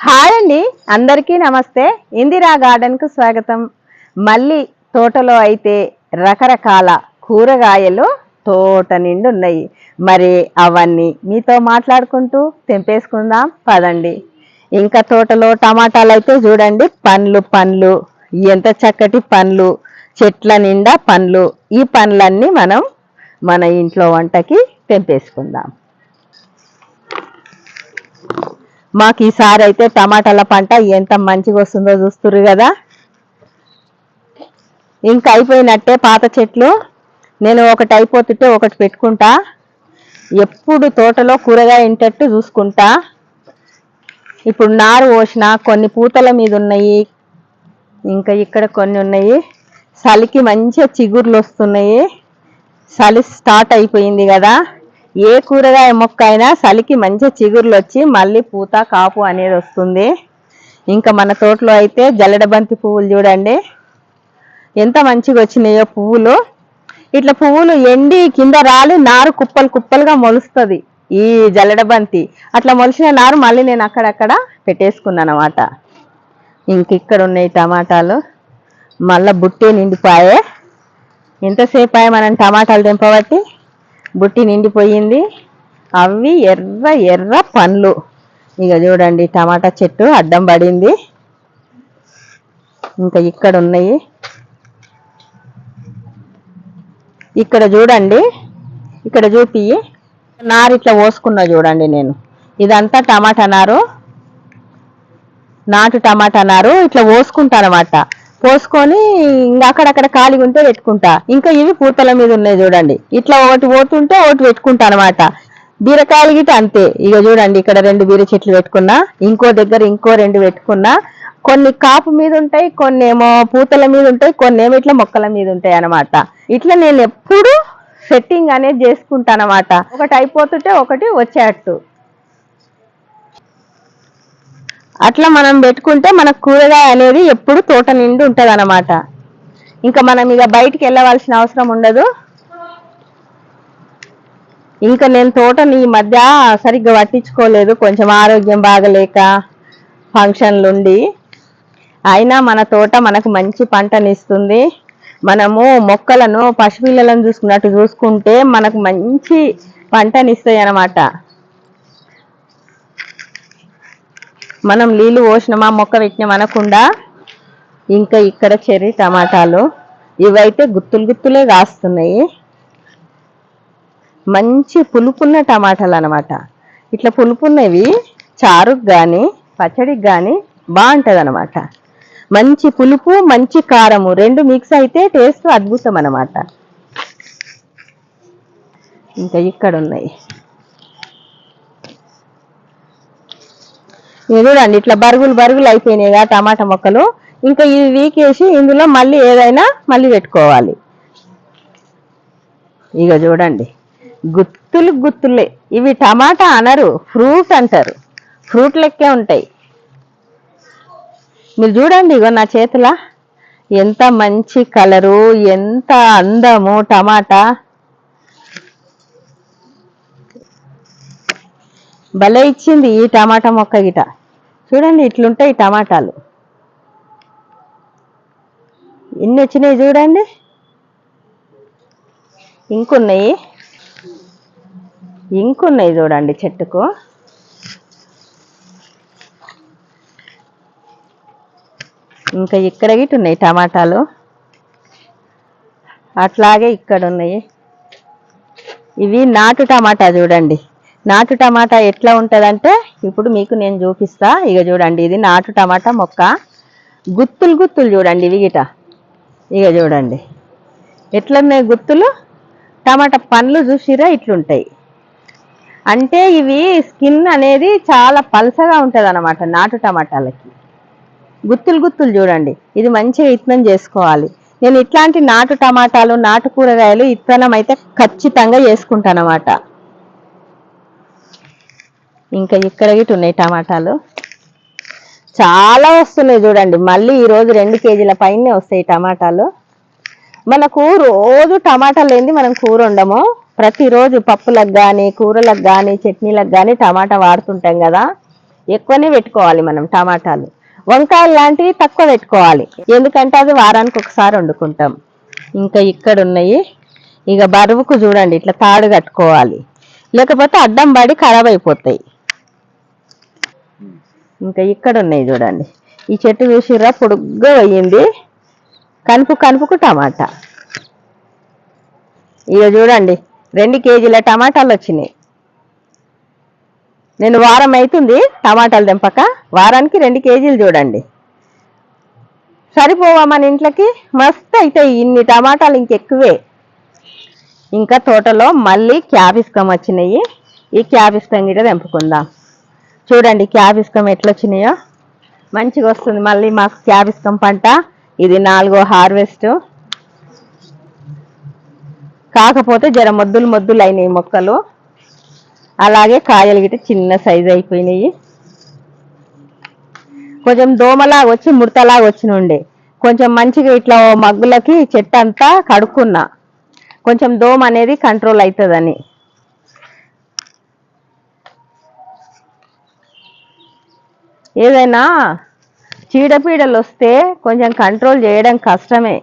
Hi అండి. అందరికీ నమస్తే. ఇందిరా గార్డెన్కు స్వాగతం. మళ్ళీ తోటలో అయితే రకరకాల కూరగాయలు తోట నిండు ఉన్నాయి. మరి అవన్నీ మీతో మాట్లాడుకుంటూ తెంపేసుకుందాం. పదండి. ఇంకా తోటలో టమాటాలు అయితే చూడండి. పండ్లు పండ్లు. ఎంత చక్కటి పండ్లు. చెట్ల నిండా పండ్లు. ఈ పండ్లన్నీ మనం మన ఇంట్లో వంటకి తెంపేసుకుందాం. మాకు ఈసారి అయితే టమాటాల పంట ఎంత మంచిగా వస్తుందో చూస్తుర్రు కదా. ఇంకా అయిపోయినట్టే పాత చెట్లు. నేను ఒకటి అయిపోతుంటే ఒకటి పెట్టుకుంటా. ఎప్పుడు తోటలో కూరగాయ ఇంటట్టు చూసుకుంటా. ఇప్పుడు నారు పోసిన కొన్ని పూతల మీద ఉన్నాయి. ఇంకా ఇక్కడ కొన్ని ఉన్నాయి. చలికి మంచిగా చిగుర్లు వస్తున్నాయి. చలి స్టార్ట్ అయిపోయింది కదా. ఏ కూరగాయ మొక్క అయినా చలికి మంచి చిగుర్లు వచ్చి మళ్ళీ పూత కాపు అనేది వస్తుంది. ఇంకా మన తోటలో అయితే జల్లెడబంతి పువ్వులు చూడండి. ఎంత మంచిగా వచ్చినాయో పువ్వులు. ఇట్లా పువ్వులు ఎండి కింద రాలి నారు కుప్పలు కుప్పలుగా మొలుస్తుంది ఈ జల్లెడబంతి. అట్లా మొలిచిన నారు మళ్ళీ నేను అక్కడక్కడ పెట్టేసుకున్నాను అనమాట ఇంక ఇక్కడ ఉన్నాయి టమాటాలు. మళ్ళా బుట్టే నిండిపోయే. ఎంతసేపు అయ్యా మనం టమాటాలు తెంపబట్టి? బుట్టి నిండిపోయింది. అవి ఎర్ర ఎర్ర పండ్లు. ఇక చూడండి టమాటా చెట్టు అడ్డం పడింది. ఇంకా ఇక్కడ ఉన్నాయి. ఇక్కడ చూడండి ఇక్కడ చూపి. నారు ఇట్లా పోసుకున్నా చూడండి నేను. ఇదంతా టమాటా నారు. నాటు టమాటా నారు ఇట్లా పోసుకుంటా అనమాట పోసుకొని ఇంకా అక్కడక్కడ ఖాళీగా ఉంటే పెట్టుకుంటా. ఇంకా ఇవి పూతల మీద ఉన్నాయి చూడండి. ఇట్లా ఒకటి పోతుంటే ఒకటి పెట్టుకుంటా అనమాట బీరకాయలు గిట అంతే. ఇక చూడండి ఇక్కడ రెండు బీర చెట్లు పెట్టుకున్నా ఇంకో దగ్గర ఇంకో రెండు పెట్టుకున్నా కొన్ని కాపు మీద ఉంటాయి కొన్ని ఏమో పూతల మీద ఉంటాయి కొన్ని ఏమో ఇట్లా మొక్కల మీద ఉంటాయి అనమాట ఇట్లా నేను ఎప్పుడు సెట్టింగ్ అనేది చేసుకుంటానమాట ఒకటి అయిపోతుంటే ఒకటి వచ్చేటట్టు అట్లా మనం పెట్టుకుంటే మన కూరగాయ అనేది ఎప్పుడు తోట నిండి ఉంటుంది అనమాట ఇంకా మనం ఇక బయటికి వెళ్ళవలసిన అవసరం ఉండదు. ఇంకా నేను తోటని ఈ మధ్య సరిగ్గా పట్టించుకోలేదు. కొంచెం ఆరోగ్యం బాగలేక ఫంక్షన్లు ఉండి అయినా మన తోట మనకు మంచి పంటనిస్తుంది. మనము మొక్కలను పసిపిల్లలను చూసుకున్నట్టు చూసుకుంటే మనకు మంచి పంటనిస్తాయి అన్నమాట మనం నీళ్ళు పోసినామా మొక్క పెట్టినాం అనకుండా ఇంకా ఇక్కడ చెర్రీ టమాటాలు ఇవైతే గుత్తులు గుత్తులే కాస్తున్నాయి. మంచి పులుపున్న టమాటాలు అనమాట ఇట్లా పులుపున్నవి చారుకు కానీ పచ్చడికి కానీ బాగుంటుంది అనమాట మంచి పులుపు మంచి కారము రెండు మిక్స్ అయితే టేస్ట్ అద్భుతం అనమాట ఇంకా ఇక్కడ ఉన్నాయి చూడండి ఇట్లా బరుగులు బరుగులు అయిపోయినాయిగా టమాటా మొక్కలు. ఇంకా ఇవి వీకేసి ఇందులో మళ్ళీ ఏదైనా మళ్ళీ పెట్టుకోవాలి. ఇక చూడండి గుత్తులు గుత్తులే. ఇవి టమాటా అనరు ఫ్రూట్ అంటారు. ఫ్రూట్ లెక్కే ఉంటాయి. మీరు చూడండి ఇగో నా చేతుల. ఎంత మంచి కలరు ఎంత అందము టమాటా. భలే ఇచ్చింది ఈ టమాటా మొక్క గిట. చూడండి ఇట్లుంటాయి టమాటాలు. ఎన్ని వచ్చినాయి చూడండి. ఇంకున్నాయి. ఇంకున్నాయి చూడండి చెట్టుకు. ఇంకా ఇక్కడ గిట్ ఉన్నాయి టమాటాలు. అట్లాగే ఇక్కడ ఉన్నాయి ఇవి నాటు టమాటా చూడండి. నాటు టమాటా ఎట్లా ఉంటుందంటే ఇప్పుడు మీకు నేను చూపిస్తా. ఇక చూడండి ఇది నాటు టమాటా మొక్క. గుత్తులు గుత్తులు చూడండి ఇవి గిట. ఇక చూడండి. ఎట్లున్నాయి గుత్తులు? టమాటా పండ్లు చూసిరా ఇట్లుంటాయి. అంటే ఇవి స్కిన్ అనేది చాలా పలసగా ఉంటుంది అనమాట నాటు టమాటాలకి. గుత్తులు గుత్తులు చూడండి. ఇది మంచిగా ఇత్తనం చేసుకోవాలి. నేను ఇట్లాంటి నాటు టమాటాలు నాటు కూరగాయలు ఇత్తనం అయితే ఖచ్చితంగా చేసుకుంటానమాట ఇంకా ఇక్కడ గిట్ట ఉన్నాయి టమాటాలు. చాలా వస్తున్నాయి చూడండి. మళ్ళీ ఈరోజు రెండు కేజీల పైనే వస్తాయి టమాటాలు. మనకు రోజు టమాటాలు ఏంది? మనం కూర వండము. ప్రతిరోజు పప్పులకు కానీ కూరలకు కానీ చట్నీలకు కానీ టమాటా వాడుతుంటాం కదా. ఎక్కువనే పెట్టుకోవాలి మనం టమాటాలు. వంకాయలు లాంటివి తక్కువ పెట్టుకోవాలి. ఎందుకంటే అది వారానికి ఒకసారి వండుకుంటాం. ఇంకా ఇక్కడ ఉన్నాయి. ఇక బరువుకు చూడండి. ఇట్లా తాడు కట్టుకోవాలి. లేకపోతే అడ్డం పడి ఖరాబ్ అయిపోతాయి. ఇంకా ఇక్కడ ఉన్నాయి చూడండి. ఈ చెట్టు వేసిర్రా పొడుగ్గా అయ్యింది కనుపు కనుపుకు టమాటా. ఇక చూడండి రెండు కేజీల టమాటాలు వచ్చినాయి. నేను వారం అవుతుంది టమాటాలు తెంపక. వారానికి రెండు కేజీలు చూడండి. సరిపోవా మన ఇంట్లోకి? మస్తు అవుతాయి ఇన్ని టమాటాలు ఇంకెక్కువే. ఇంకా తోటలో మళ్ళీ క్యాబిస్కం వచ్చినాయి. ఈ క్యాబిస్కం గిట తెంపుకుందాం. చూడండి క్యాబిస్కం ఎట్లా వచ్చినాయో మంచిగా వస్తుంది. మళ్ళీ మాకు క్యాబిస్కం పంట. ఇది నాలుగో హార్వెస్ట్. కాకపోతే జర మొద్దులు మొద్దులు అయినాయి మొక్కలు. అలాగే కాయలు గిట్ట చిన్న సైజు అయిపోయినాయి. కొంచెం దోమలాగా వచ్చి ముడతలాగా వచ్చినుండే. కొంచెం మంచిగా ఇట్లా మగ్గులకి చెట్టు అంతా కడుక్కున్నా. కొంచెం దోమ అనేది కంట్రోల్ అవుతుందని. ఏదైనా చీడపీడలు వస్తే కొంచెం కంట్రోల్ చేయడం కష్టమే.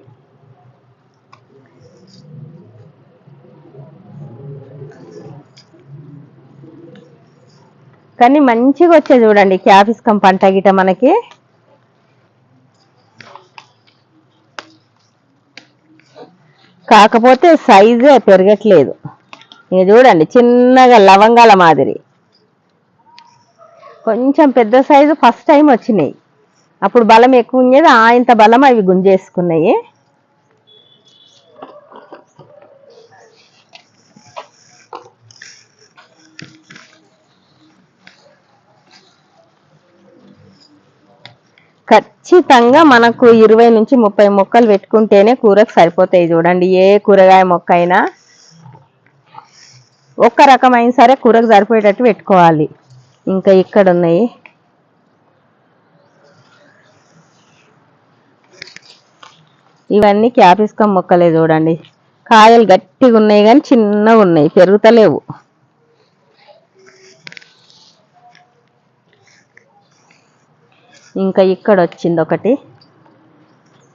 కానీ మంచిగా వచ్చే చూడండి క్యాపిస్కం పంట గిట మనకి. కాకపోతే సైజే పెరగట్లేదు. ఇక చూడండి చిన్నగా లవంగాల మాదిరి. కొంచెం పెద్ద సైజు ఫస్ట్ టైం వచ్చినాయి. అప్పుడు బలం ఎక్కువ ఉండేది ఆ ఇంత బలం అవి గుంజేసుకున్నాయి. ఖచ్చితంగా మనకు ఇరవై నుంచి ముప్పై మొక్కలు పెట్టుకుంటేనే కూరకు సరిపోతాయి చూడండి ఏ కూరగాయ మొక్క అయినా. ఒక్క రకమైన సరే కూరకు సరిపోయేటట్టు పెట్టుకోవాలి. ఇంకా ఇక్కడ ఉన్నాయి ఇవన్నీ క్యాపిస్కం మొక్కలే చూడండి. కాయలు గట్టిగా ఉన్నాయి కానీ చిన్నగా ఉన్నాయి పెరుగుతలేవు. ఇంకా ఇక్కడ వచ్చింది ఒకటి.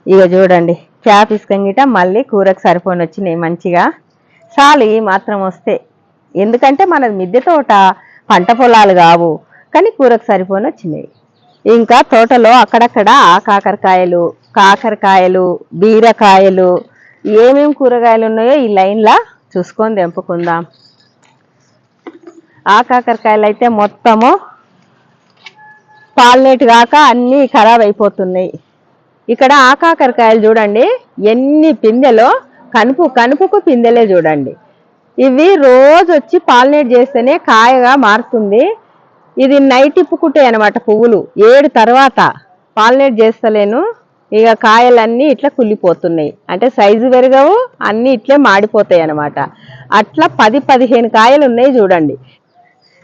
ఇక చూడండి క్యాపిస్కం గిట మళ్ళీ కూరకు సరిపోని వచ్చినాయి మంచిగా. చాలు మాత్రం వస్తే. ఎందుకంటే మనది మిద్దె తోట పంట పొలాలు కావు కానీ కూరకు సరిపోని వచ్చినాయి ఇంకా తోటలో అక్కడక్కడ ఆ కాకరకాయలు కాకరకాయలు బీరకాయలు ఏమేం కూరగాయలు ఉన్నాయో ఈ లైన్లా చూసుకొని తెంపుకుందాం. ఆ కాకరకాయలు అయితే మొత్తము పాలనేటి కాక అన్నీ ఖరాబ్ అయిపోతున్నాయి. ఇక్కడ ఆ కాకరకాయలు చూడండి ఎన్ని పిందెలో కనుపు కనుపుకు పిందెలే చూడండి. ఇవి రోజు వచ్చి పాలినేట్ చేస్తేనే కాయగా మారుతుంది. ఇది నైట్ ఇప్పుకుంటాయి అనమాట పువ్వులు. ఏడు తర్వాత పాలినేట్ చేస్తలేను. ఇక కాయలన్నీ ఇట్లా కుళ్ళిపోతున్నాయి. అంటే సైజు పెరగవు అన్నీ ఇట్లే మాడిపోతాయి అనమాట అట్లా పది పదిహేను కాయలు ఉన్నాయి చూడండి.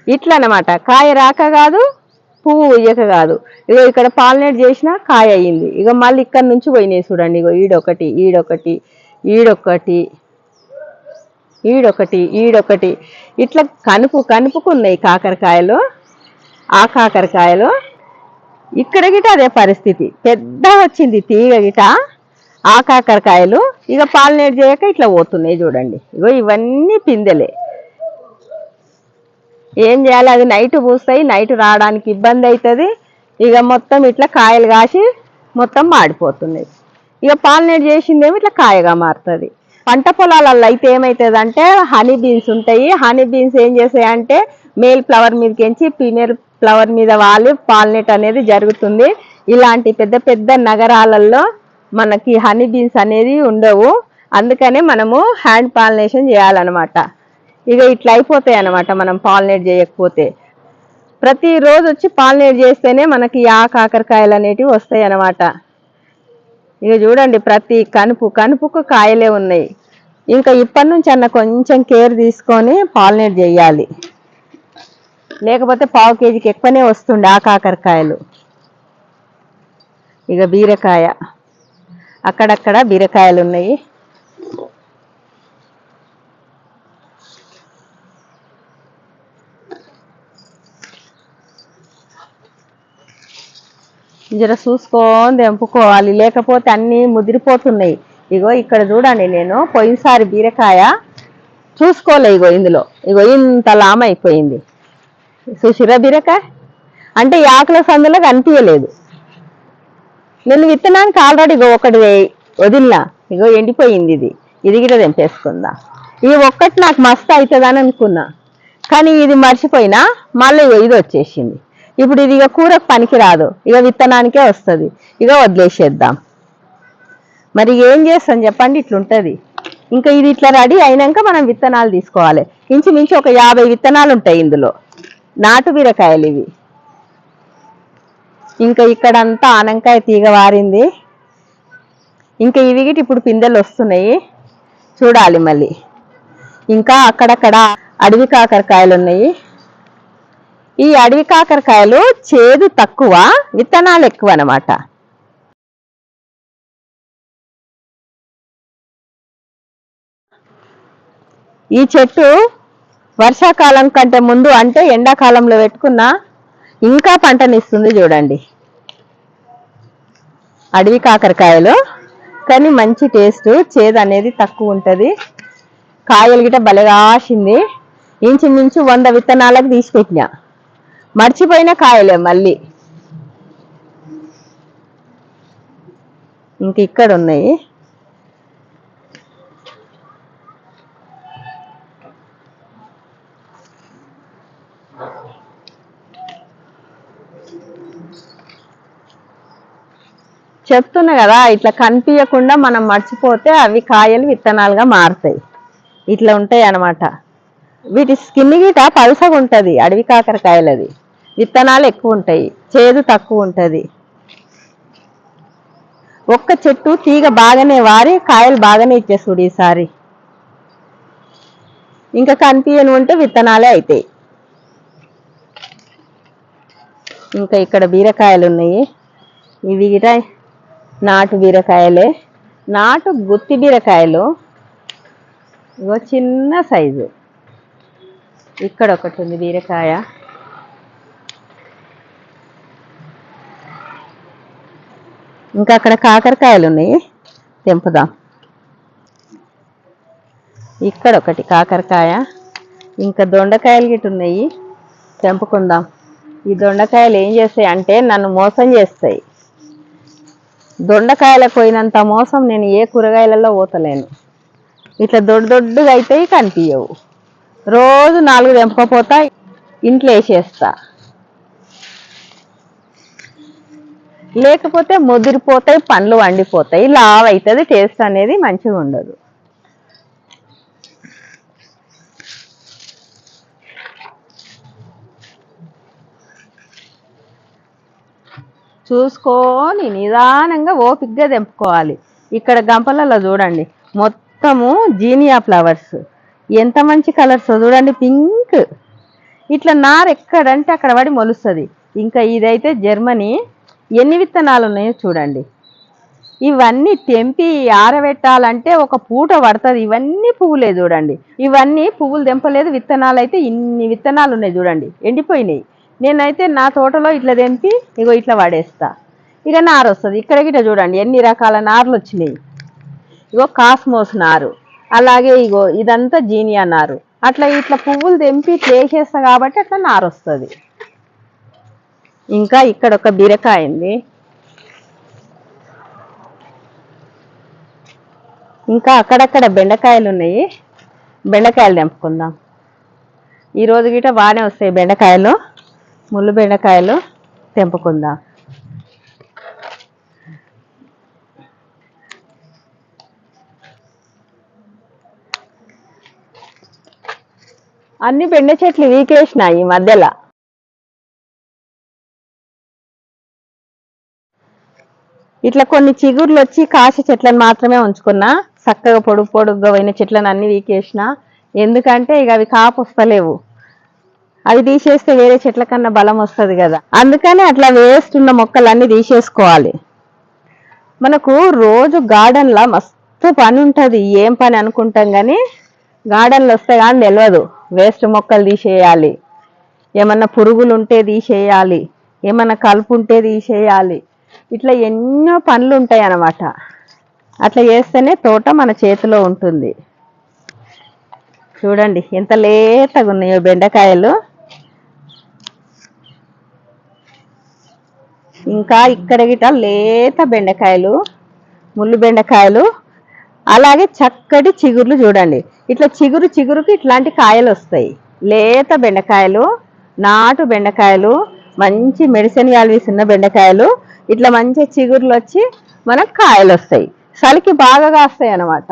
ఇట్లా అనమాట కాయ రాక కాదు పువ్వు ఉయ్యక కాదు. ఇక ఇక్కడ పాలినేట్ చేసిన కాయ అయ్యింది ఇక మళ్ళీ ఇక్కడ నుంచి పోయినాయి చూడండి. ఇగో ఈడొకటి ఈడొకటి ఈడొకటి. ఈడొకటి ఈడొకటి. ఇట్లా కనుపు కనుపుకున్నాయి కాకరకాయలు. ఆ కాకరకాయలు ఇక్కడ గిట అదే పరిస్థితి. పెద్ద వచ్చింది తీగ గిట. ఆ కాకరకాయలు ఇక పాలినేట్ చేయక ఇట్లా పోతున్నాయి చూడండి. ఇగో ఇవన్నీ పిందెలే. ఏం చేయాలి? అది నైట్ పూస్తాయి నైట్ రావడానికి ఇబ్బంది అవుతుంది ఇక మొత్తం ఇట్లా కాయలు కాసి మొత్తం మాడిపోతున్నాయి. ఇక పాలినేట్ చేసిందేమో ఇట్లా కాయగా మారుతుంది. పంట పొలాలలో అయితే ఏమవుతుంది అంటే హనీ బీన్స్ ఉంటాయి. హనీ బీన్స్ ఏం చేస్తాయంటే మేల్ ఫ్లవర్ మీదకించి ఫీమేల్ ఫ్లవర్ మీద వాలి పాలినేట్ అనేది జరుగుతుంది. ఇలాంటి పెద్ద పెద్ద నగరాలలో మనకి హనీ బీన్స్ అనేది ఉండవు. అందుకనే మనము హ్యాండ్ పాలినేషన్ చేయాలన్నమాట. ఇక ఇట్లా అయిపోతాయి అన్నమాట మనం పాలినేట్ చేయకపోతే. ప్రతిరోజు వచ్చి పాలినేట్ చేస్తేనే మనకి ఆ కాకరకాయలు అనేటివి వస్తాయి అన్నమాట. ఇక చూడండి ప్రతి కనుపు కనుపుకు కాయలే ఉన్నాయి. ఇంకా ఇప్పటి నుంచి అన్న కొంచెం కేర్ తీసుకొని పాలినేట్ చేయాలి. లేకపోతే పావు కేజీకి ఎక్కువనే వస్తుండే ఆ కాకరకాయలు. ఇక బీరకాయ. అక్కడక్కడ బీరకాయలు ఉన్నాయి. జర చూసుకొని తెంపుకోవాలి లేకపోతే అన్నీ ముదిరిపోతున్నాయి. ఇగో ఇక్కడ చూడండి నేను పోయినసారి బీరకాయ చూసుకోలే ఇగో ఇందులో. ఇగో ఇంత లామ అయిపోయింది. చూసిరా బీరకాయ? అంటే ఈ ఆకుల సందులో కనిపించలేదు నేను విత్తనానికి ఆల్రెడీ ఇగో ఒకటి వదిలినా ఇగో ఎండిపోయింది ఇది. ఇది కూడా తెంపేసుకుందా? ఇది ఒక్కటి నాకు మస్తు అవుతుందని అనుకున్నా. కానీ ఇది మర్చిపోయినా మళ్ళీ ఇది వచ్చేసింది. ఇప్పుడు ఇది ఇక కూరకు పనికిరాదు ఇక విత్తనానికే వస్తుంది. ఇక వదిలేసేద్దాం. మరి ఏం చేస్తాం చెప్పండి ఇట్లుంటుంది. ఇంకా ఇది ఇట్లా రెడీ అయినాక మనం విత్తనాలు తీసుకోవాలి. ఇంచుమించు ఒక యాభై విత్తనాలు ఉంటాయి ఇందులో. నాటు బీరకాయలు ఇవి. ఇంకా ఇక్కడంతా ఆనంకాయ తీగ వారింది. ఇంకా ఇవి గిట్ ఇప్పుడు పిందెలు వస్తున్నాయి. చూడాలి మళ్ళీ. ఇంకా అక్కడక్కడ అడవి కాకరకాయలు ఉన్నాయి. ఈ అడవి కాకరకాయలు చేదు తక్కువ విత్తనాలు ఎక్కువ అన్నమాట ఈ చెట్టు వర్షాకాలం కంటే ముందు అంటే ఎండాకాలంలో పెట్టుకున్నా ఇంకా పంటనిస్తుంది చూడండి. అడవి కాకరకాయలు కానీ మంచి టేస్ట్ చేదు అనేది తక్కువ ఉంటుంది. కాయలు గిట భలేగా ఆసింది ఇంచుమించు వంద విత్తనాలకు తీసి పెట్టినా మర్చిపోయిన కాయలే మళ్ళీ. ఇంక ఇక్కడ ఉన్నాయి చెప్తున్నా కదా ఇట్లా కనిపించకుండా మనం మర్చిపోతే అవి కాయలు విత్తనాలుగా మారుతాయి. ఇట్లా ఉంటాయి అన్నమాట వీటి స్కిన్ గిట పలసగా ఉంటుంది అడవి కాకరకాయలది విత్తనాలు ఎక్కువ ఉంటాయి. చేదు తక్కువ ఉంటుంది. ఒక్క చెట్టు తీగ బాగానే వారి కాయలు బాగానే ఇచ్చేస్తుడు ఈసారి. ఇంకా కనిపించని ఉంటే విత్తనాలే అవుతాయి ఇంకా ఇక్కడ బీరకాయలు ఉన్నాయి. ఇవి గిట నాటు బీరకాయలే. నాటు గుత్తి బీరకాయలు. ఇగో చిన్న సైజు. ఇక్కడ ఒకటి ఉంది బీరకాయ. ఇంకా అక్కడ కాకరకాయలు ఉన్నాయి. తెంపుదాం. ఇక్కడ ఒకటి కాకరకాయ. ఇంకా దొండకాయలు గిట్ ఉన్నాయి. తెంపుకుందాం. ఈ దొండకాయలు ఏం చేస్తాయి అంటే నన్ను మోసం చేస్తాయి. దొండకాయలకు పోయినంత మోసం నేను ఏ కూరగాయలలో పోతలేను. ఇట్లా దొడ్డు దొడ్డుగా అయితే కనిపించవు రోజు నాలుగు తెంపకపోతా ఇంట్లో వేసేస్తా. లేకపోతే ముదిరిపోతాయి పండ్లు వండిపోతాయి. లావ్ అవుతుంది టేస్ట్ అనేది మంచిగా ఉండదు. చూసుకొని నిదానంగా ఓపిక్గా తెంపుకోవాలి. ఇక్కడ గంపలలో చూడండి మొత్తము జీనియా ఫ్లవర్స్. ఎంత మంచి కలర్స్ చూడండి పింక్. ఇట్లా నార ఎక్కడంటే అక్కడ పడి మొలుస్తుంది. ఇంకా ఇదైతే జర్మనీ ఎన్ని విత్తనాలు ఉన్నాయో చూడండి. ఇవన్నీ తెంపి ఆరబెట్టాలంటే ఒక పూట పడుతుంది. ఇవన్నీ పువ్వులే చూడండి. ఇవన్నీ పువ్వులు తెంపలేదు విత్తనాలు అయితే ఇన్ని విత్తనాలు ఉన్నాయి చూడండి. ఎండిపోయినాయి. నేనైతే నా తోటలో ఇట్లా తెంపి ఇగో ఇట్లా పడేస్తా ఇక నారు వస్తుంది. ఇక్కడ గిట్ట చూడండి ఎన్ని రకాల నార్లు వచ్చినాయి. ఇగో కాస్మోస్ నారు అలాగే ఇగో ఇదంతా జీనియా నారు. అట్లా ఇట్లా పువ్వులు తెంపి ఇట్లా వేసేస్తా కాబట్టి అట్లా నారు వస్తుంది. ఇంకా ఇక్కడ ఒక బీరకాయ ఉంది. ఇంకా అక్కడక్కడ బెండకాయలు ఉన్నాయి. బెండకాయలు తెంపుకుందాం. ఈరోజు గిట బాగానే వస్తాయి బెండకాయలు. ముళ్ళు బెండకాయలు తెంపుకుందాం. అన్ని బెండ చెట్లు వీకేసినాయి ఈ మధ్యలో. ఇట్లా కొన్ని చిగుర్లు వచ్చి కాసే చెట్లను మాత్రమే ఉంచుకున్నా చక్కగా పొడుగు పొడుగ్గా పోయిన చెట్లను అన్ని వీకేసిన ఎందుకంటే ఇక అవి కాపు వస్తలేవు. అవి తీసేస్తే వేరే చెట్ల కన్నా బలం వస్తుంది కదా. అందుకని అట్లా వేస్ట్ ఉన్న మొక్కలన్నీ తీసేసుకోవాలి. మనకు రోజు గార్డెన్లో మస్తు పని ఉంటుంది. ఏం పని అనుకుంటాం కానీ గార్డెన్లో వస్తే కానీ తెలియదు వేస్ట్ మొక్కలు తీసేయాలి. ఏమన్నా పురుగులు ఉంటే తీసేయాలి. ఏమన్నా కలుపు ఉంటే తీసేయాలి. ఇట్లా ఎన్నో పనులు ఉంటాయి అన్నమాట అట్లా చేస్తేనే తోట మన చేతిలో ఉంటుంది. చూడండి ఎంత లేతగా ఉన్నాయో బెండకాయలు. ఇంకా ఇక్కడ గిట లేత బెండకాయలు ముళ్ళు బెండకాయలు అలాగే చక్కటి చిగుర్లు చూడండి. ఇట్లా చిగురు చిగురుకి ఇట్లాంటి కాయలు వస్తాయి లేత బెండకాయలు నాటు బెండకాయలు మంచి మెడిసిన్ వాల్యూస్ ఉన్న బెండకాయలు ఇట్లా మంచి చిగుర్లు వచ్చి మనకు కాయలు వస్తాయి. చలికి బాగా కాస్తాయి అన్నమాట.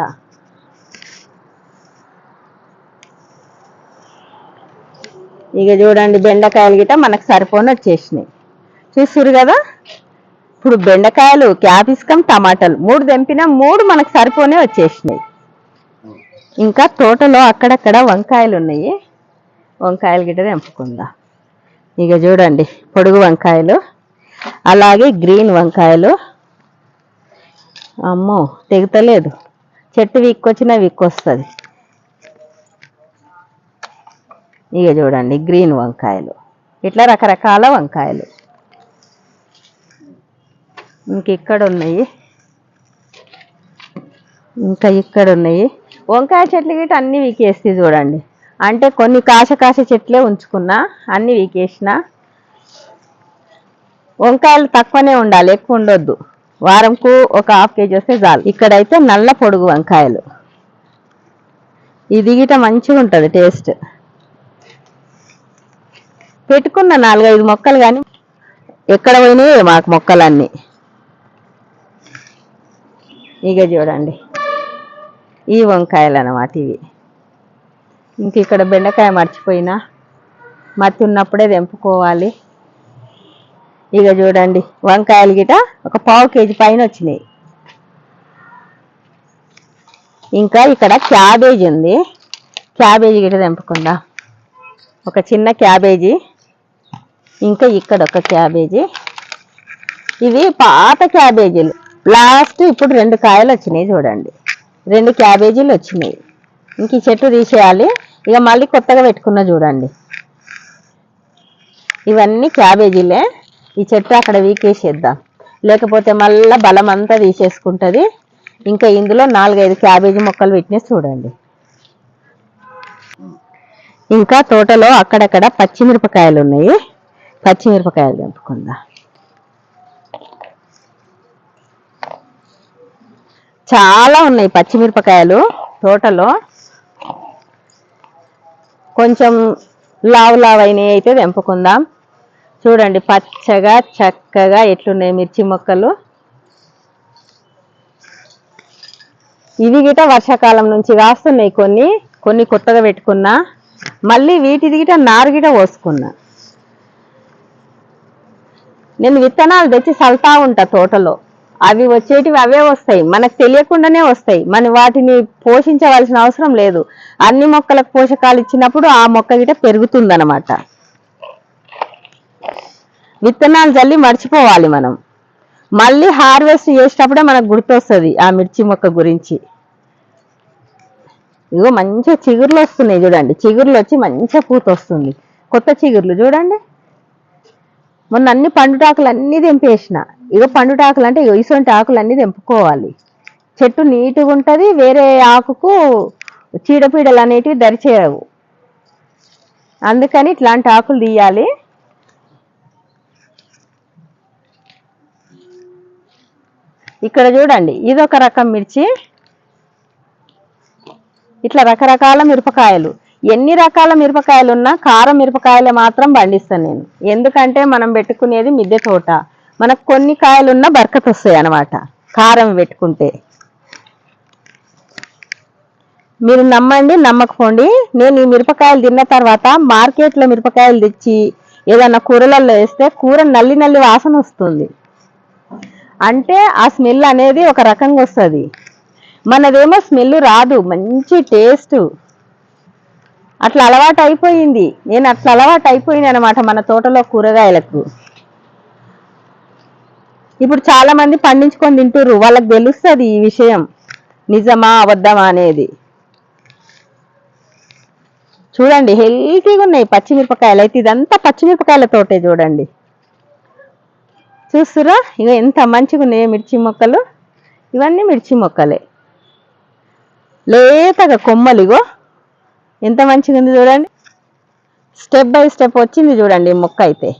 ఇక చూడండి బెండకాయలు గిట మనకు సరిపోని వచ్చేసినాయి. చూసారు కదా? ఇప్పుడు బెండకాయలు క్యాపిస్కం టమాటాలు మూడు తెంపినా మూడు మనకు సరిపోనే వచ్చేసినాయి. ఇంకా తోటలో అక్కడక్కడ వంకాయలు ఉన్నాయి. వంకాయలు గిట్ట తెంపుకుందా. ఇక చూడండి పొడుగు వంకాయలు. అలాగే గ్రీన్ వంకాయలు. అమ్మో తెగుతలేదు. చెట్టు వీక్కొచ్చినా వీక్కొస్తుంది. ఇక చూడండి గ్రీన్ వంకాయలు. ఇట్లా రకరకాల వంకాయలు. ఇంక ఇక్కడ ఉన్నాయి ఇంకా ఇక్కడ ఉన్నాయి వంకాయ చెట్లు గిట్ట అన్నీ వీకేస్తే చూడండి. అంటే కొన్ని కాశ కాశ చెట్లే ఉంచుకున్నా అన్నీ వీకేసిన. వంకాయలు తక్కువనే ఉండాలి ఎక్కువ ఉండొద్దు. వారంకు ఒక హాఫ్ కేజీ వస్తే చాలు. ఇక్కడైతే నల్ల పొడుగు వంకాయలు. ఇది గిట మంచిగా ఉంటుంది టేస్ట్. పెట్టుకున్న నాలుగైదు మొక్కలు కానీ ఎక్కడ పోయినాయి మాకు మొక్కలన్నీ. ఇక చూడండి. ఈ వంకాయలు అన్నమాట ఇవి. ఇంక ఇక్కడ బెండకాయ మర్చిపోయినా. మత్తి ఉన్నప్పుడే తెంపుకోవాలి. ఇక చూడండి వంకాయలు గిట ఒక పావు కేజీ పైన వచ్చినాయి. ఇంకా ఇక్కడ క్యాబేజీ ఉంది. క్యాబేజీ గిట తెంపకుండా ఒక చిన్న క్యాబేజీ ఇంకా ఇక్కడ ఒక క్యాబేజీ. ఇవి పాత క్యాబేజీలు. లాస్ట్ ఇప్పుడు రెండు కాయలు వచ్చినాయి చూడండి. రెండు క్యాబేజీలు వచ్చినాయి. ఇంక ఈ చెట్టు తీసేయాలి. ఇక మళ్ళీ కొత్తగా పెట్టుకున్నా చూడండి. ఇవన్నీ క్యాబేజీలే. ఈ చెట్టు అక్కడ వీకేసేద్దాం. లేకపోతే మళ్ళీ బలం అంతా తీసేసుకుంటుంది. ఇంకా ఇందులో నాలుగైదు క్యాబేజీ మొక్కలు పెట్టినా చూడండి. ఇంకా తోటలో అక్కడక్కడ పచ్చిమిరపకాయలు ఉన్నాయి. పచ్చిమిరపకాయలు తెంపుకుందా. చాలా ఉన్నాయి పచ్చిమిరపకాయలు తోటలో. కొంచెం లావు లావు అయినవి అయితే తెంపుకుందాం. చూడండి పచ్చగా చక్కగా ఎట్లున్నాయి మిర్చి మొక్కలు. ఇవి గిట వర్షాకాలం నుంచి కాస్తున్నాయి కొన్ని కొన్ని కొత్తగా పెట్టుకున్నా. మళ్ళీ వీటిది గిట నారు గిట పోసుకున్నా. నేను విత్తనాలు తెచ్చి చల్తా ఉంటా తోటలో. అవి వచ్చేటివి అవే వస్తాయి. మనకు తెలియకుండానే వస్తాయి. మన వాటిని పోషించవలసిన అవసరం లేదు. అన్ని మొక్కలకు పోషకాలు ఇచ్చినప్పుడు ఆ మొక్క గిట పెరుగుతుందనమాట. విత్తనాలు చల్లి మర్చిపోవాలి మనం. మళ్ళీ హార్వెస్ట్ చేసేటప్పుడే మనకు గుర్తొస్తుంది ఆ మిర్చి మొక్క గురించి. ఇగో మంచిగా చిగుర్లు వస్తున్నాయి చూడండి. చిగుర్లు వచ్చి మంచిగా పూత వస్తుంది కొత్త చిగుర్లు చూడండి. మొన్న అన్ని పండుటాకులు అన్నీ తెంపేసిన. ఇగో పండుటాకులు అంటే ఇగో ఇసువంటి ఆకులు అన్నీ తెంపుకోవాలి. చెట్టు నీట్గా ఉంటుంది వేరే ఆకుకు చీడపీడలు అనేటివి దరిచేయవు. అందుకని ఇట్లాంటి ఆకులు తీయాలి. ఇక్కడ చూడండి ఇది ఒక రకం మిర్చి. ఇట్లా రకరకాల మిరపకాయలు. ఎన్ని రకాల మిరపకాయలు ఉన్నా కారం మిరపకాయలే మాత్రం పండిస్తాను నేను. ఎందుకంటే మనం పెట్టుకునేది మిద్దె తోట. మనకు కొన్ని కాయలున్నా బరకత వస్తాయి అన్నమాట కారం పెట్టుకుంటే. మీరు నమ్మండి నమ్మకపోండి. నేను ఈ మిరపకాయలు తిన్న తర్వాత మార్కెట్లో మిరపకాయలు తెచ్చి ఏదన్నా కూరలలో వేస్తే కూర నల్లి నల్లి వాసన వస్తుంది. అంటే ఆ స్మెల్ అనేది ఒక రకంగా వస్తుంది. మనదేమో స్మెల్ రాదు మంచి టేస్ట్. అట్లా అలవాటు అయిపోయింది. నేను అట్లా అలవాటు అయిపోయింది అనమాట మన తోటలో కూరగాయలకు. ఇప్పుడు చాలా మంది పండించుకొని తింటుర్రు. వాళ్ళకి తెలుస్తుంది ఈ విషయం. నిజమా అబద్ధమా అనేది. చూడండి హెల్తీగా ఉన్నాయి పచ్చిమిరపకాయలు. అయితే ఇదంతా పచ్చిమిరపకాయల తోటే చూడండి. చూస్తురా ఇక ఎంత మంచిగా ఉన్నాయో మిర్చి మొక్కలు. ఇవన్నీ మిర్చి మొక్కలే. లేతగా కొమ్మలు ఇగో. ఎంత మంచిగా ఉంది చూడండి. స్టెప్ బై స్టెప్ వచ్చింది చూడండి మొక్క అయితే.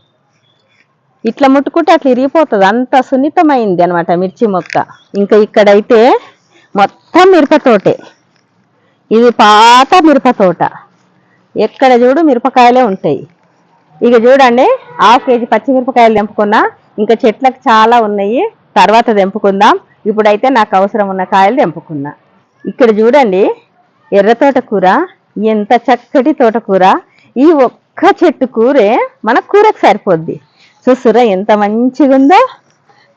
ఇట్లా ముట్టుకుంటే అట్లా ఇరిగిపోతుంది. అంత సున్నితమైంది అనమాట మిర్చి మొక్క. ఇంకా ఇక్కడైతే మొత్తం మిరప తోటే. ఇది పాత మిరప తోట. ఎక్కడ చూడు మిరపకాయలే ఉంటాయి. ఇక చూడండి హాఫ్ కేజీ పచ్చిమిరపకాయలు తెంపుకున్నా. ఇంకా చెట్లకు చాలా ఉన్నాయి. తర్వాత తెంపుకుందాం. ఇప్పుడైతే నాకు అవసరం ఉన్న కాయలు తెంపుకున్నా. ఇక్కడ చూడండి ఎర్ర తోటకూర ఎంత చక్కటి తోటకూర. ఈ ఒక్క చెట్టు కూరే మన కూరకు సరిపోద్ది. చూస్తురా ఎంత మంచిగా ఉందో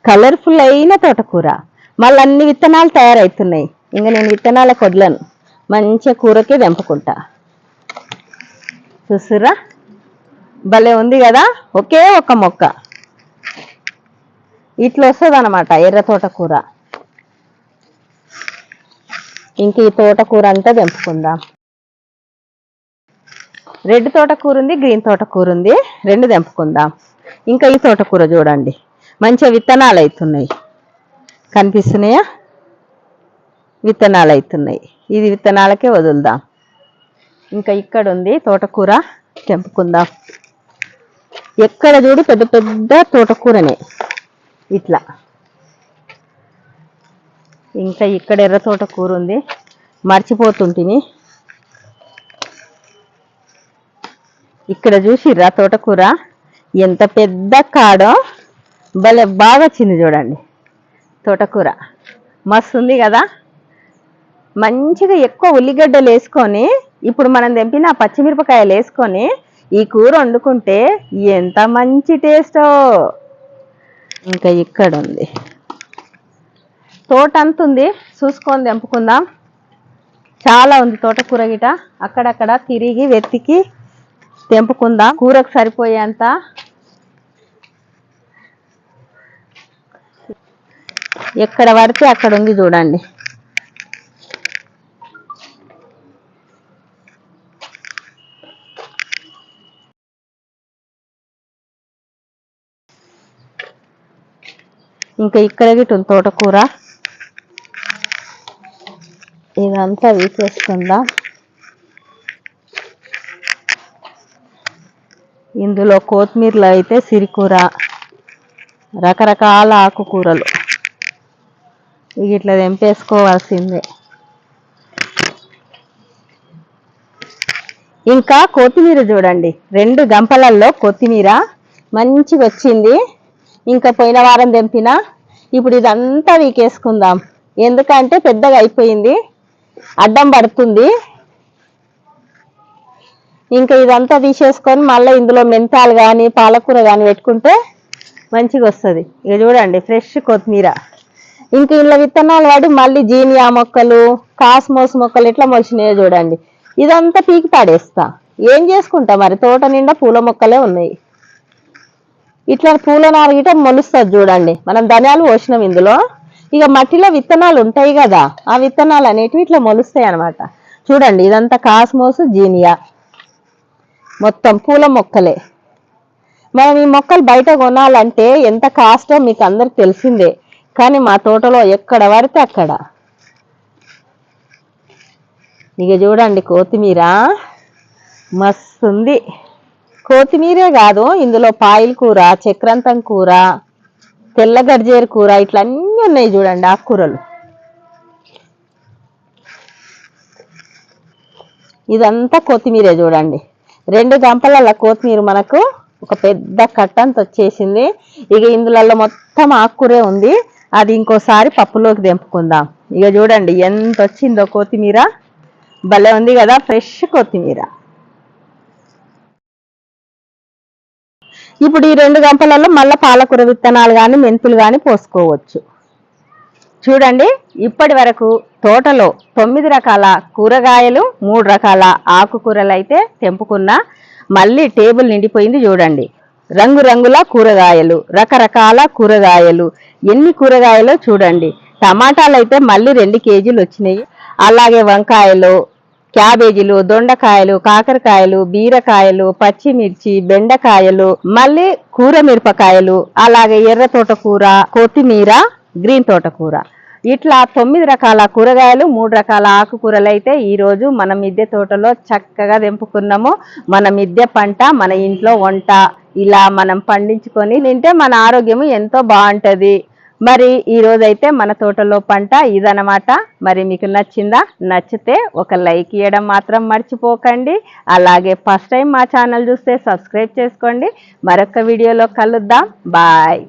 కలర్ఫుల్ అయిన తోటకూర. మళ్ళీ అన్ని విత్తనాలు తయారవుతున్నాయి ఇంకా నేను విత్తనాలకు వదలను. మంచిగా కూరకే తెంపుకుంటా. చూసురా భలే ఉంది కదా? ఒకే ఒక మొక్క. ఇట్లా వస్తుంది అనమాట ఎర్ర తోటకూర ఇంక ఈ తోటకూర అంతా తెంపుకుందాం. రెడ్ తోటకూర ఉంది గ్రీన్ తోటకూర ఉంది రెండు తెంపుకుందాం. ఇంకా ఈ తోటకూర చూడండి మంచిగా విత్తనాలు అవుతున్నాయి కనిపిస్తున్నాయా? విత్తనాలు అవుతున్నాయి ఇది విత్తనాలకే వదులుదాం. ఇంకా ఇక్కడ ఉంది తోటకూర తెంపుకుందాం. ఎక్కడ చూడు పెద్ద పెద్ద తోటకూరనే ఇట్లా. ఇంకా ఇక్కడ ఎర్ర తోట కూర ఉంది. మర్చిపోతుంటిని ఇక్కడ చూసిర్రా తోటకూర ఎంత పెద్ద కాడో భలే బాగా వచ్చింది చూడండి. తోటకూర మస్తు ఉంది కదా. మంచిగా ఎక్కువ ఉల్లిగడ్డలు వేసుకొని ఇప్పుడు మనం తెంపిన పచ్చిమిరపకాయలు వేసుకొని ఈ కూర వండుకుంటే ఎంత మంచి టేస్టో. ఇంకా ఇక్కడ ఉంది తోట అంత ఉంది చూసుకొని తెంపుకుందాం చాలా ఉంది తోటకూర గిట. అక్కడక్కడ తిరిగి వెతికి తెంపుకుందాం. కూరకు సరిపోయేంత. ఎక్కడ పడితే అక్కడ ఉంది చూడండి. ఇంకా ఇక్కడ గిట్టుంది తోటకూర. ఇదంతా వీసేసుకుందా. ఇందులో కొత్తిమీరలో అయితే సిరికూర రకరకాల ఆకుకూరలు. ఇట్లా తెంపేసుకోవాల్సిందే. ఇంకా కొత్తిమీర చూడండి. రెండు గంపలల్లో కొత్తిమీర మంచిగా వచ్చింది ఇంకా పోయిన వారం తెంపిన? ఇప్పుడు ఇదంతా వీకేసుకుందాం. ఎందుకంటే పెద్దగా అయిపోయింది. అడ్డం పడుతుంది. ఇంకా ఇదంతా తీసేసుకొని మళ్ళీ ఇందులో మెంతాలు కానీ పాలకూర కానీ పెట్టుకుంటే మంచిగా వస్తుంది ఇక చూడండి ఫ్రెష్ కొత్తిమీర. ఇంకా ఇంట్లో విత్తనాలు వాడి మళ్ళీ జీనియా మొక్కలు కాస్మోస్ మొక్కలు ఇట్లా మొలిచినాయో చూడండి. ఇదంతా పీకి పాడేస్తా. ఏం చేసుకుంటా మరి? తోట నిండా పూల మొక్కలే ఉన్నాయి. ఇట్లా పూల నారగిట మొలుస్తుంది చూడండి. మనం ధనియాలు పోసినాం ఇందులో. ఇక మట్టిలో విత్తనాలు ఉంటాయి కదా ఆ విత్తనాలు అనేటివి ఇట్లా మొలుస్తాయి అన్నమాట. చూడండి ఇదంతా కాస్మోస్ జీనియా. మొత్తం పూల మొక్కలే. మనం ఈ మొక్కలు బయట కొనాలంటే ఎంత కాస్టో మీకు అందరికి తెలిసిందే. కానీ మా తోటలో ఎక్కడ పడితే అక్కడ. ఇక చూడండి కొత్తిమీర. మస్తుంది. కొత్తిమీరే కాదు ఇందులో పాయిల్ కూర చక్రంతం కూర తెల్ల గర్జేరు కూర ఇట్లా అన్నీ ఉన్నాయి చూడండి ఆకుకూరలు. ఇదంతా కొత్తిమీరే చూడండి. రెండు గంపల కొత్తిమీర మనకు ఒక పెద్ద కట్టంత వచ్చేసింది. ఇక ఇందులో మొత్తం ఆకుకూరే ఉంది. అది ఇంకోసారి పప్పులోకి దింపుకుందాం ఇక చూడండి ఎంత వచ్చిందో కొత్తిమీర. భలే ఉంది కదా ఫ్రెష్ కొత్తిమీర. ఇప్పుడు ఈ రెండు గంపలలో మళ్ళీ పాలకూర విత్తనాలు కానీ మెంతులు కానీ పోసుకోవచ్చు. చూడండి ఇప్పటి వరకు తోటలో తొమ్మిది రకాల కూరగాయలు మూడు రకాల ఆకుకూరలు అయితే తెంపుకున్నా మళ్ళీ టేబుల్ నిండిపోయింది చూడండి. రంగురంగుల కూరగాయలు రకరకాల కూరగాయలు. ఎన్ని కూరగాయలు చూడండి. టమాటాలు అయితే మళ్ళీ రెండు కేజీలు వచ్చినాయి. అలాగే వంకాయలు క్యాబేజీలు దొండకాయలు కాకరకాయలు బీరకాయలు పచ్చిమిర్చి బెండకాయలు మళ్ళీ కూర మిరపకాయలు అలాగే ఎర్ర తోటకూర కొత్తిమీర గ్రీన్ తోటకూర. ఇట్లా తొమ్మిది రకాల కూరగాయలు మూడు రకాల ఆకుకూరలు అయితే ఈరోజు మన మిద్దె తోటలో చక్కగా తెంపుకున్నాము. మన మిద్దె పంట మన ఇంట్లో వంట ఇలా మనం పండించుకొని తింటే మన ఆరోగ్యము ఎంతో బాగుంటుంది. మరి ఈరోజైతే మన తోటలో పంట ఇదనమాట మరి మీకు నచ్చిందా నచ్చితే ఒక లైక్ ఇవ్వడం మాత్రం మర్చిపోకండి. అలాగే ఫస్ట్ టైం మా ఛానల్ చూస్తే సబ్స్క్రైబ్ చేసుకోండి. మరొక వీడియోలో కలుద్దాం. బాయ్.